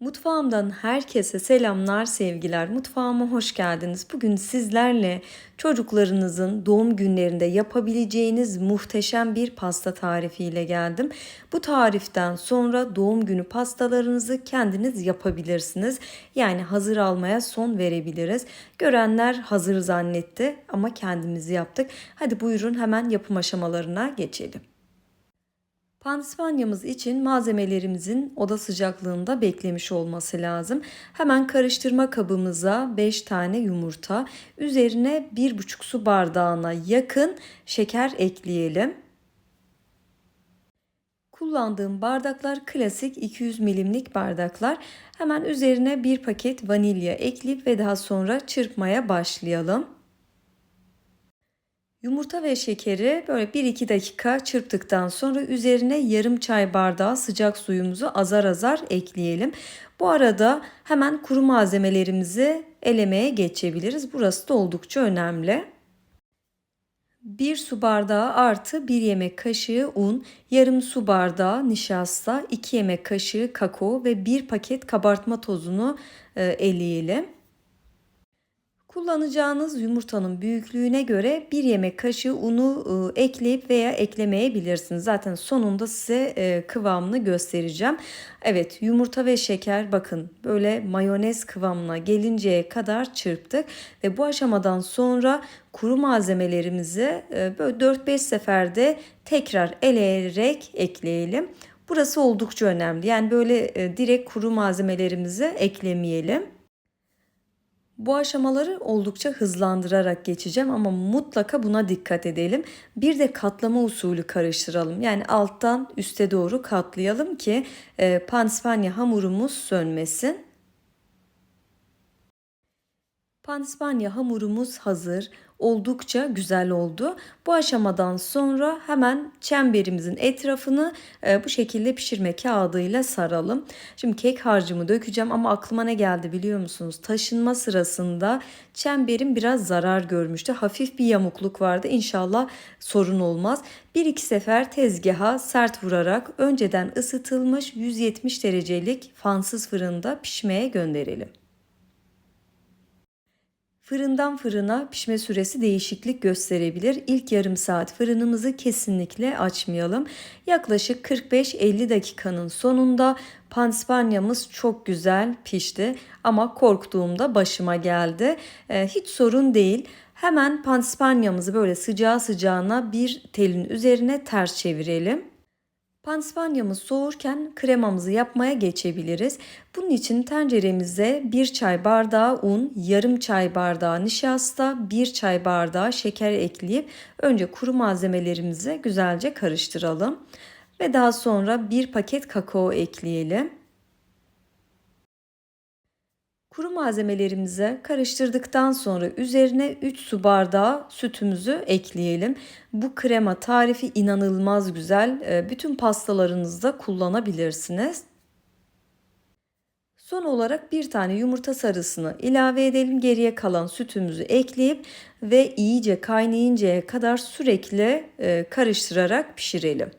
Mutfağımdan herkese selamlar, sevgiler. Mutfağıma hoş geldiniz. Bugün sizlerle çocuklarınızın doğum günlerinde yapabileceğiniz muhteşem bir pasta tarifiyle geldim. Bu tariften sonra doğum günü pastalarınızı kendiniz yapabilirsiniz. Yani hazır almaya son verebiliriz. Görenler hazır zannetti ama kendimiz yaptık. Hadi buyurun hemen yapım aşamalarına geçelim. Pandispanyamız için malzemelerimizin oda sıcaklığında beklemiş olması lazım. Hemen karıştırma kabımıza 5 tane yumurta, üzerine 1,5 su bardağına yakın şeker ekleyelim. Kullandığım bardaklar klasik 200 milimlik bardaklar. Hemen üzerine bir paket vanilya ekleyip ve daha sonra çırpmaya başlayalım. Yumurta ve şekeri böyle 1-2 dakika çırptıktan sonra üzerine yarım çay bardağı sıcak suyumuzu azar azar ekleyelim. Bu arada hemen kuru malzemelerimizi elemeye geçebiliriz. Burası da oldukça önemli. 1 su bardağı artı 1 yemek kaşığı un, yarım su bardağı nişasta, 2 yemek kaşığı kakao ve 1 paket kabartma tozunu e, eleyelim. Kullanacağınız yumurtanın büyüklüğüne göre bir yemek kaşığı unu e, ekleyip veya eklemeyebilirsiniz. Zaten sonunda size e, kıvamını göstereceğim. Evet yumurta ve şeker bakın böyle mayonez kıvamına gelinceye kadar çırptık. Ve bu aşamadan sonra kuru malzemelerimizi e, böyle 4-5 seferde tekrar eleyerek ekleyelim. Burası oldukça önemli. Yani böyle direkt kuru malzemelerimizi eklemeyelim. Bu aşamaları oldukça hızlandırarak geçeceğim ama mutlaka buna dikkat edelim. Bir de katlama usulü karıştıralım. Yani alttan üste doğru katlayalım ki e, pandispanya hamurumuz sönmesin. Pandispanya hamurumuz hazır oldukça güzel oldu. Bu aşamadan sonra hemen çemberimizin etrafını e, bu şekilde pişirme kağıdıyla saralım. Şimdi kek harcımı dökeceğim ama aklıma ne geldi biliyor musunuz? Taşınma sırasında çemberim biraz zarar görmüştü. Hafif bir yamukluk vardı. İnşallah sorun olmaz. Bir iki sefer tezgaha sert vurarak önceden ısıtılmış 170 derecelik fansız fırında pişmeye gönderelim. Fırından fırına pişme süresi değişiklik gösterebilir. İlk yarım saat fırınımızı kesinlikle açmayalım. Yaklaşık 45-50 dakikanın sonunda pandispanyamız çok güzel pişti ama korktuğumda başıma geldi. Ee, hiç sorun değil. Hemen pandispanyamızı böyle sıcağı sıcağına bir telin üzerine ters çevirelim. Pandispanyamız soğurken kremamızı yapmaya geçebiliriz. Bunun için tenceremize 1 çay bardağı un, yarım çay bardağı nişasta, 1 çay bardağı şeker ekleyip önce kuru malzemelerimizi güzelce karıştıralım. Ve daha sonra bir paket kakao ekleyelim. Kuru malzemelerimizi karıştırdıktan sonra üzerine 3 su bardağı sütümüzü ekleyelim. Bu krema tarifi inanılmaz güzel. Ee, bütün pastalarınızda kullanabilirsiniz. Son olarak bir tane yumurta sarısını ilave edelim. Geriye kalan sütümüzü ekleyip ve iyice kaynayıncaya kadar sürekli e, karıştırarak pişirelim.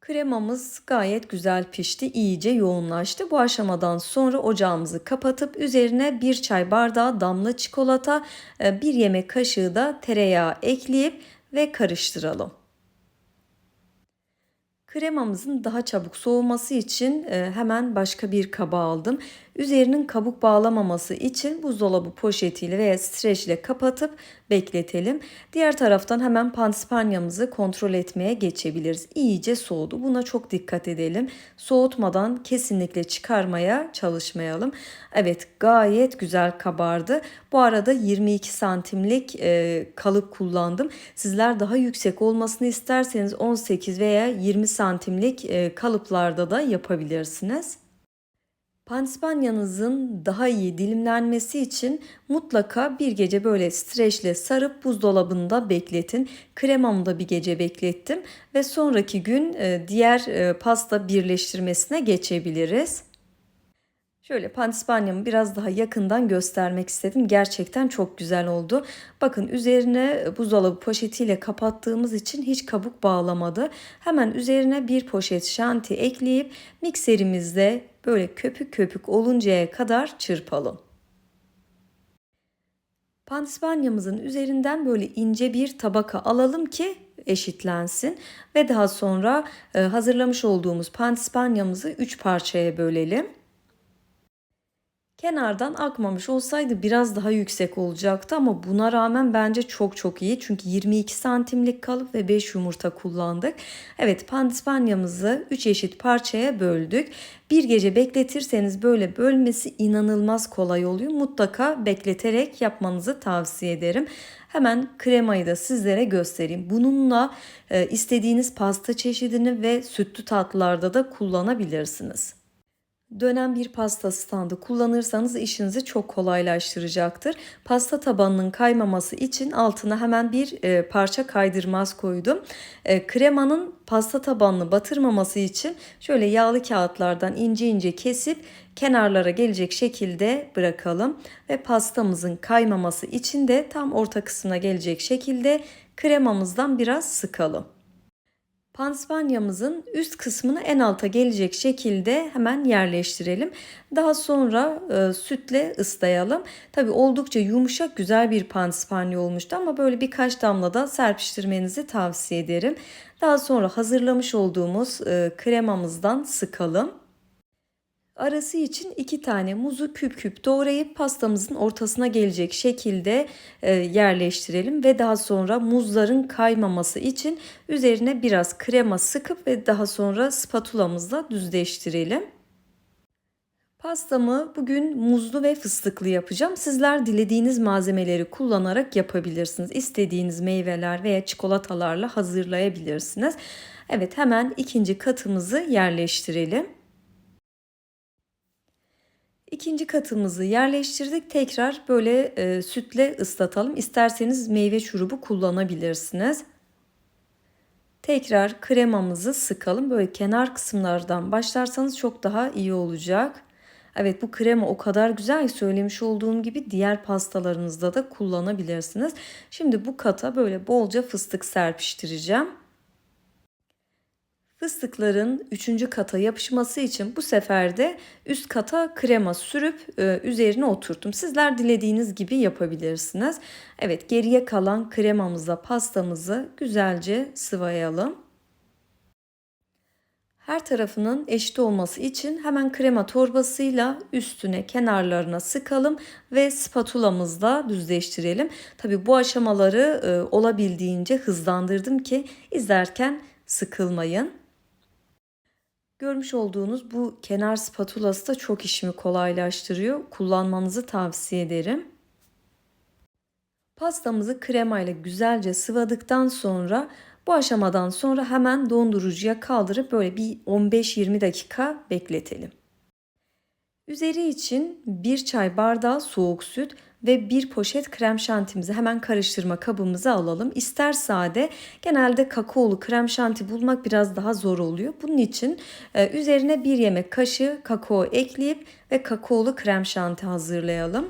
Kremamız gayet güzel pişti, iyice yoğunlaştı. Bu aşamadan sonra ocağımızı kapatıp üzerine bir çay bardağı damla çikolata, e, bir yemek kaşığı da tereyağı ekleyip ve karıştıralım. Kremamızın daha çabuk soğuması için e, hemen başka bir kaba aldım. Üzerinin kabuk bağlamaması için buzdolabı poşetiyle veya streçle kapatıp bekletelim. Diğer taraftan hemen pandispanyamızı kontrol etmeye geçebiliriz. İyice soğudu. Buna çok dikkat edelim. Soğutmadan kesinlikle çıkarmaya çalışmayalım. Evet gayet güzel kabardı. Bu arada 22 santimlik e, kalıp kullandım. Sizler daha yüksek olmasını isterseniz 18 veya 20 santimlik e, kalıplarda da yapabilirsiniz. Panspanyanızın daha iyi dilimlenmesi için mutlaka bir gece böyle streçle sarıp buzdolabında bekletin. Kremamı da bir gece beklettim ve sonraki gün e, diğer e, pasta birleştirmesine geçebiliriz. Şöyle pandispanyamı biraz daha yakından göstermek istedim. Gerçekten çok güzel oldu. Bakın üzerine buzdolabı poşetiyle kapattığımız için hiç kabuk bağlamadı. Hemen üzerine bir poşet şanti ekleyip mikserimizde böyle köpük köpük oluncaya kadar çırpalım. Pandispanyamızın üzerinden böyle ince bir tabaka alalım ki eşitlensin ve daha sonra e, hazırlamış olduğumuz pandispanyamızı 3 parçaya bölelim. Kenardan akmamış olsaydı biraz daha yüksek olacaktı ama buna rağmen bence çok çok iyi. Çünkü 22 santimlik kalıp ve 5 yumurta kullandık. Evet pandispanyamızı 3 eşit parçaya böldük. Bir gece bekletirseniz böyle bölmesi inanılmaz kolay oluyor. Mutlaka bekleterek yapmanızı tavsiye ederim. Hemen kremayı da sizlere göstereyim. Bununla e, istediğiniz pasta çeşidini ve sütlü tatlılarda da kullanabilirsiniz dönen bir pasta standı kullanırsanız işinizi çok kolaylaştıracaktır. Pasta tabanının kaymaması için altına hemen bir e, parça kaydırmaz koydum. E, kremanın pasta tabanını batırmaması için şöyle yağlı kağıtlardan ince ince kesip kenarlara gelecek şekilde bırakalım ve pastamızın kaymaması için de tam orta kısmına gelecek şekilde kremamızdan biraz sıkalım. Panspanyamızın üst kısmını en alta gelecek şekilde hemen yerleştirelim. Daha sonra e, sütle ıslayalım. Tabi oldukça yumuşak güzel bir panspanya olmuştu ama böyle birkaç damla da serpiştirmenizi tavsiye ederim. Daha sonra hazırlamış olduğumuz e, kremamızdan sıkalım. Arası için iki tane muzu küp küp doğrayıp pastamızın ortasına gelecek şekilde e, yerleştirelim ve daha sonra muzların kaymaması için üzerine biraz krema sıkıp ve daha sonra spatulamızla düzleştirelim. Pastamı bugün muzlu ve fıstıklı yapacağım. Sizler dilediğiniz malzemeleri kullanarak yapabilirsiniz. İstediğiniz meyveler veya çikolatalarla hazırlayabilirsiniz. Evet hemen ikinci katımızı yerleştirelim. İkinci katımızı yerleştirdik. Tekrar böyle e, sütle ıslatalım. İsterseniz meyve şurubu kullanabilirsiniz. Tekrar kremamızı sıkalım. Böyle kenar kısımlardan başlarsanız çok daha iyi olacak. Evet bu krema o kadar güzel söylemiş olduğum gibi diğer pastalarınızda da kullanabilirsiniz. Şimdi bu kata böyle bolca fıstık serpiştireceğim. Fıstıkların üçüncü kata yapışması için bu sefer de üst kata krema sürüp e, üzerine oturttum. Sizler dilediğiniz gibi yapabilirsiniz. Evet geriye kalan kremamızla pastamızı güzelce sıvayalım. Her tarafının eşit olması için hemen krema torbasıyla üstüne kenarlarına sıkalım ve spatulamızla düzleştirelim. Tabi bu aşamaları e, olabildiğince hızlandırdım ki izlerken sıkılmayın. Görmüş olduğunuz bu kenar spatulası da çok işimi kolaylaştırıyor. Kullanmanızı tavsiye ederim. Pastamızı kremayla güzelce sıvadıktan sonra bu aşamadan sonra hemen dondurucuya kaldırıp böyle bir 15-20 dakika bekletelim. Üzeri için bir çay bardağı soğuk süt ve bir poşet krem şantimizi hemen karıştırma kabımıza alalım. İster sade, genelde kakaolu krem şanti bulmak biraz daha zor oluyor. Bunun için e, üzerine bir yemek kaşığı kakao ekleyip ve kakaolu krem şanti hazırlayalım.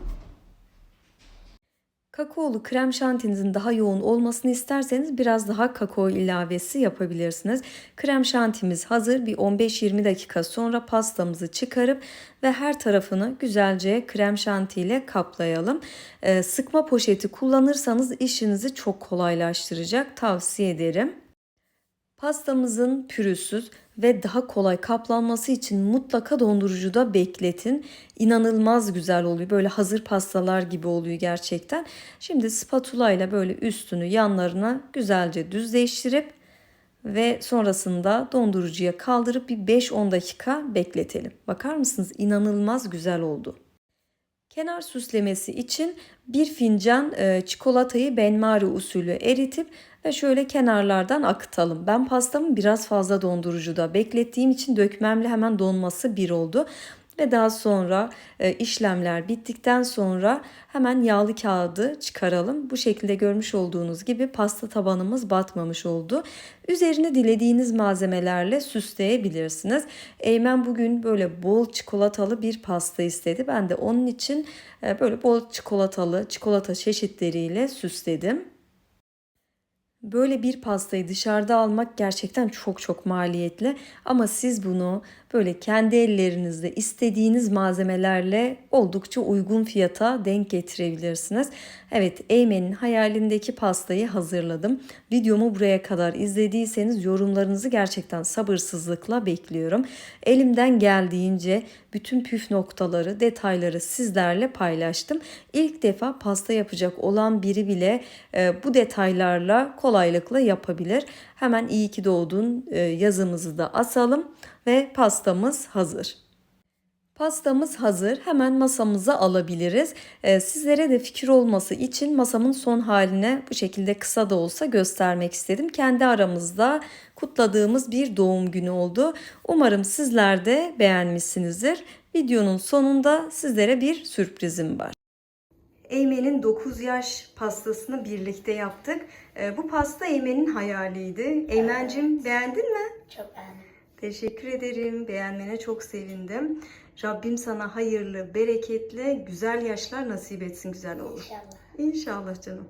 Kakaolu krem şantinizin daha yoğun olmasını isterseniz biraz daha kakao ilavesi yapabilirsiniz. Krem şantimiz hazır. Bir 15-20 dakika sonra pastamızı çıkarıp ve her tarafını güzelce krem şanti ile kaplayalım. Ee, sıkma poşeti kullanırsanız işinizi çok kolaylaştıracak. Tavsiye ederim. Pastamızın pürüzsüz ve daha kolay kaplanması için mutlaka dondurucuda bekletin. İnanılmaz güzel oluyor. Böyle hazır pastalar gibi oluyor gerçekten. Şimdi spatula ile böyle üstünü yanlarına güzelce düzleştirip ve sonrasında dondurucuya kaldırıp bir 5-10 dakika bekletelim. Bakar mısınız? İnanılmaz güzel oldu. Kenar süslemesi için bir fincan e, çikolatayı benmari usulü eritip ve şöyle kenarlardan akıtalım. Ben pastamı biraz fazla dondurucuda beklettiğim için dökmemle hemen donması bir oldu. ve daha sonra e, işlemler bittikten sonra hemen yağlı kağıdı çıkaralım. Bu şekilde görmüş olduğunuz gibi pasta tabanımız batmamış oldu. Üzerine dilediğiniz malzemelerle süsleyebilirsiniz. Eymen bugün böyle bol çikolatalı bir pasta istedi. Ben de onun için e, böyle bol çikolatalı çikolata çeşitleriyle süsledim. Böyle bir pastayı dışarıda almak gerçekten çok çok maliyetli. Ama siz bunu böyle kendi ellerinizde istediğiniz malzemelerle oldukça uygun fiyata denk getirebilirsiniz. Evet, Eymen'in hayalindeki pastayı hazırladım. Videomu buraya kadar izlediyseniz yorumlarınızı gerçekten sabırsızlıkla bekliyorum. Elimden geldiğince bütün püf noktaları, detayları sizlerle paylaştım. İlk defa pasta yapacak olan biri bile e, bu detaylarla kolaylıkla yapabilir. Hemen iyi ki doğdun e, yazımızı da asalım ve pastamız hazır. Pastamız hazır. Hemen masamıza alabiliriz. Ee, sizlere de fikir olması için masamın son haline bu şekilde kısa da olsa göstermek istedim. Kendi aramızda kutladığımız bir doğum günü oldu. Umarım sizler de beğenmişsinizdir. Videonun sonunda sizlere bir sürprizim var. Eymen'in 9 yaş pastasını birlikte yaptık. Ee, bu pasta Eymen'in hayaliydi. Eymen'cim beğendin mi? Çok beğendim. Teşekkür ederim. Beğenmene çok sevindim. Rabbim sana hayırlı, bereketli, güzel yaşlar nasip etsin güzel oğlum. İnşallah. İnşallah canım.